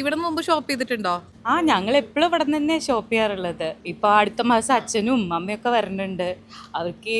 ഇവിടെ മുമ്പ് ഷോപ്പ് ചെയ്തിട്ടുണ്ടോ? ആ ഞങ്ങൾ എപ്പോഴും ഇവിടെ തന്നെ ഷോപ്പ് ചെയ്യാറുള്ളത്. ഇപ്പൊ അടുത്ത മാസം അച്ഛനും അമ്മയൊക്കെ വരുന്നുണ്ട് അവർക്ക്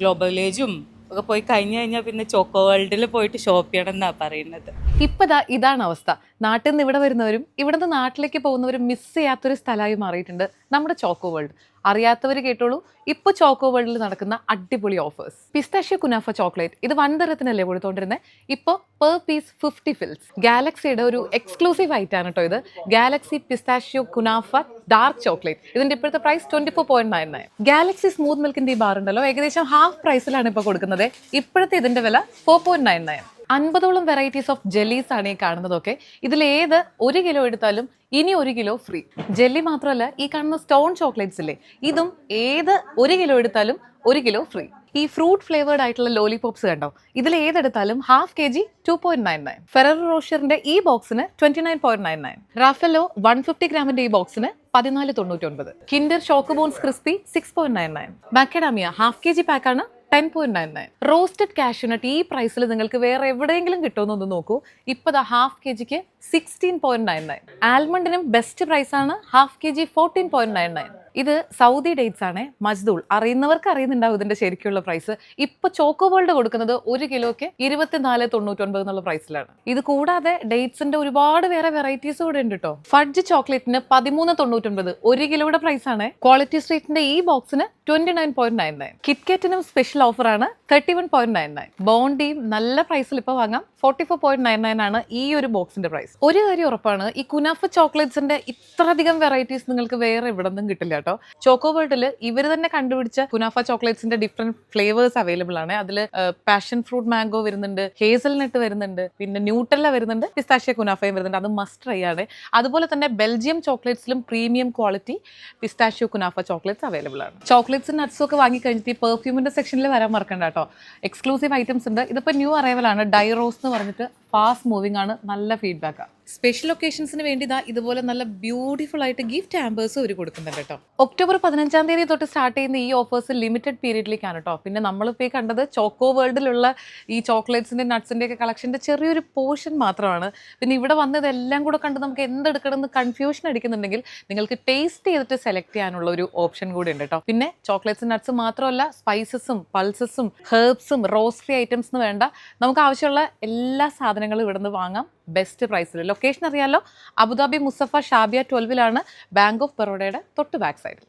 ഗ്ലോബൽ വില്ലേജും ഒക്കെ പോയി കഴിഞ്ഞു കഴിഞ്ഞാൽ പിന്നെ ചോക്കോ വേൾഡിൽ പോയിട്ട് ഷോപ്പ് ചെയ്യണം എന്നാണ് പറയുന്നത്. ഇപ്പതാ ഇതാണ് അവസ്ഥ. നാട്ടിൽ നിന്ന് ഇവിടെ വരുന്നവരും ഇവിടെ നിന്ന് നാട്ടിലേക്ക് പോകുന്നവരും മിസ് ചെയ്യാത്തൊരു സ്ഥലമായി മാറിയിട്ടുണ്ട് നമ്മുടെ ചോക്കോ വേൾഡ് അറിയാത്തവർ കേട്ടോളൂ. ഇപ്പോൾ ചോക്കോ വേൾഡിൽ നടക്കുന്ന അടിപൊളി ഓഫേഴ്സ് പിസ്താഷ്യ കുനാഫ ചോക്ലേറ്റ് ഇത് വൻതരത്തിനല്ലേ കൊടുത്തോണ്ടിരുന്നത് ഇപ്പോൾ പെർ പീസ് ഫിഫ്റ്റി ഫിൽസ് ഗാലക്സിയുടെ ഒരു എക്സ്ക്ലൂസീവ് ഐറ്റാണ് കേട്ടോ ഇത്. Galaxy pistachio kunafa dark chocolate ഇതിന്റെ ഇപ്പോഴത്തെ price twenty four point nine nine Galaxy smooth മിൽക്കിന്റെ ഈ ബാർ ഉണ്ടല്ലോ. ഏകദേശം ഹാഫ് പ്രൈസിലാണ് ഇപ്പോൾ കൊടുക്കുന്നത്. ഇപ്പോഴത്തെ ഇതിന്റെ വില ഫോർ പോയിന്റ് നയൻ നയൻ അൻപതോളം വെറൈറ്റീസ് ഓഫ് ജെല്ലീസ് ആണ് ഈ കാണുന്നതൊക്കെ. ഇതിലേത് ഒരു കിലോ എടുത്താലും ഇനി ഒരു കിലോ ഫ്രീ ജെല്ലി മാത്രമല്ല ഈ കാണുന്ന സ്റ്റോൺ ചോക്ലേറ്റ്സ് ഇല്ലേ ഇതും ഏത് ഒരു കിലോ എടുത്താലും ഒരു കിലോ ഫ്രീ ഈ ഫ്രൂട്ട് ഫ്ലേവേർഡ് ആയിട്ടുള്ള ലോലിപോപ്സ് കണ്ടോ? ഇതിൽ ഏതെടുത്താലും half K G two point nine nine Ferrero റോഷറിന്റെ ഈ ബോക്സിന് twenty nine point nine nine Raffaello one fifty ഗ്രാമിന്റെ ഈ ബോക്സിന് പതിനാല് തൊണ്ണൂറ്റി ഒൻപത് Kinder schoko bons crispy six point nine nine macadamia half K G പാക്കാണ് ten point nine nine roasted cashew nut ഈ പ്രൈസിൽ നിങ്ങൾക്ക് വേറെ എവിടെയെങ്കിലും കിട്ടുമെന്നൊന്ന് നോക്കൂ. ഇപ്പോൾ ദ ഹാഫ് കെ ജിക്ക് സിക്സ്റ്റീൻ പോയിന്റ് നയൻ നയൻ ആൽമണ്ടിനും ബെസ്റ്റ് പ്രൈസാണ് half K G fourteen point nine nine ഇത് സൗദി ഡേറ്റ്സ് ആണ്. മജ്ദൂൾ അറിയുന്നവർക്ക് അറിയുന്നുണ്ടാവും ഇതിന്റെ ശരിക്കുള്ള പ്രൈസ് ഇപ്പൊ ചോക്കോ കൊടുക്കുന്നത് ഒരു കിലോയ്ക്ക് ഇരുപത്തിനാല് തൊണ്ണൂറ്റൊൻപത് എന്നുള്ള പ്രൈസിലാണ് ഇത് കൂടാതെ ഡേറ്റ്സിന്റെ ഒരുപാട് വേറെ വെറൈറ്റീസ് കൂടെ ഉണ്ട് കേട്ടോ ഫഡ്ജ് ചോക്ലേറ്റിന് പതിമൂന്ന് തൊണ്ണൂറ്റൊൻപത് ഒരു കിലോയുടെ പ്രൈസ് ആണ്. ക്വാളിറ്റി സ്ട്രീറ്റിന്റെ ഈ ബോക്സിന് twenty nine point nine nine കിറ്റ്കാറ്റിനും special ഓഫറാണ് thirty one point nine nine ബോണ്ടിയും നല്ല പ്രൈസിൽ ഇപ്പോൾ വാങ്ങാം. Forty four point nine nine ആണ് ഈ ഒരു ബോക്സിന്റെ പ്രൈസ് ഒരു കാര്യം ഉറപ്പാണ്. ഈ കുനാഫ് ചോക്ലേറ്റ്സിന്റെ ഇത്രയധികം വെറൈറ്റീസ് നിങ്ങൾക്ക് വേറെ എവിടെ നിന്നും കിട്ടില്ല കേട്ടോ. ചോക്കോ വേൾഡിൽ ഇവർ തന്നെ കണ്ടുപിടിച്ച കുനാഫ ചോക്ലേറ്റ്സിന്റെ ഡിഫറെന്റ് ഫ്ലേവേഴ്സ് അവൈലബിൾ ആണ്. അതിൽ പാഷൻ ഫ്രൂട്ട് മാംഗോ വരുന്നുണ്ട് ഹേസൽ നട്ട് വരുന്നുണ്ട് പിന്നെ ന്യൂട്ടല്ല വരുന്നുണ്ട് പിസ്താഷ്യ കുനാഫയും വരുന്നുണ്ട്. അത് മസ്റ്റ് ട്രൈ ആണ്. അതുപോലെ തന്നെ Belgium ചോക്ലേറ്റ്സിലും premium quality pistachio kunafa chocolates available ആണ്. ചോക്ലേറ്റ്സും നട്ട്സും ഒക്കെ വാങ്ങിക്കഴിഞ്ഞിട്ട് ഈ പെർഫ്യൂമിന്റെ സെക്ഷനിൽ വരാൻ മറക്കണ്ട കേട്ടോ. എക്സ്ക്ലൂസീവ് ഐറ്റംസ് ഉണ്ട്. ഇതിപ്പോൾ ന്യൂ അറൈവൽ ആണ്. ഡൈറോസ് എന്ന് പറഞ്ഞിട്ട് ഫാസ്റ്റ് മൂവിംഗ് ആണ്. നല്ല 감사합니다. സ്പെഷ്യൽ ഒക്കേഷൻസിന് വേണ്ടി ഇതാ ഇതുപോലെ നല്ല ബ്യൂട്ടിഫുൾ ആയിട്ട് ഗിഫ്റ്റ് ആമ്പേഴ്സ് അവർ കൊടുക്കുന്നുണ്ട് കേട്ടോ. ഒക്ടോബർ പതിനഞ്ചാം തീയതി തൊട്ട് സ്റ്റാർട്ട് ചെയ്യുന്ന ഈ ഓഫേഴ്സ് ലിമിറ്റഡ് പീരീഡിലേക്കാണ് കേട്ടോ. പിന്നെ നമ്മളിപ്പോൾ ഈ കണ്ടത് ചോക്കോ വേൾഡിലുള്ള ഈ ചോക്ലേറ്റ്സിന്റെ നട്ട്സിന്റെ ഒക്കെ കളക്ഷന്റെ ചെറിയൊരു പോർഷൻ മാത്രമാണ്. പിന്നെ ഇവിടെ വന്നതെല്ലാം കൂടെ കണ്ട് നമുക്ക് എന്തെടുക്കണം എന്ന് കൺഫ്യൂഷൻ അടിക്കുന്നുണ്ടെങ്കിൽ നിങ്ങൾക്ക് ടേസ്റ്റ് ചെയ്തിട്ട് സെലക്ട് ചെയ്യാനുള്ള ഒരു ഓപ്ഷൻ കൂടി ഉണ്ട് കേട്ടോ. പിന്നെ ചോക്ലേറ്റ്സ് നട്ട്സ് മാത്രമല്ല സ്പൈസസും പൾസസും ഹേർബ്സും റോസ്റ്ററി ഐറ്റംസ് എന്ന് വേണ്ട. നമുക്ക് ആവശ്യമുള്ള എല്ലാ സാധനങ്ങളും ഇവിടെ നിന്ന് വാങ്ങാം ബെസ്റ്റ് പ്രൈസിൽ ലൊക്കേഷൻ അറിയാലോ. അബുദാബി മുസഫ ഷാബിയ ട്വൽവിലാണ് ബാങ്ക് ഓഫ് ബറോഡയുടെ തൊട്ട് ബാക്ക് സൈഡിൽ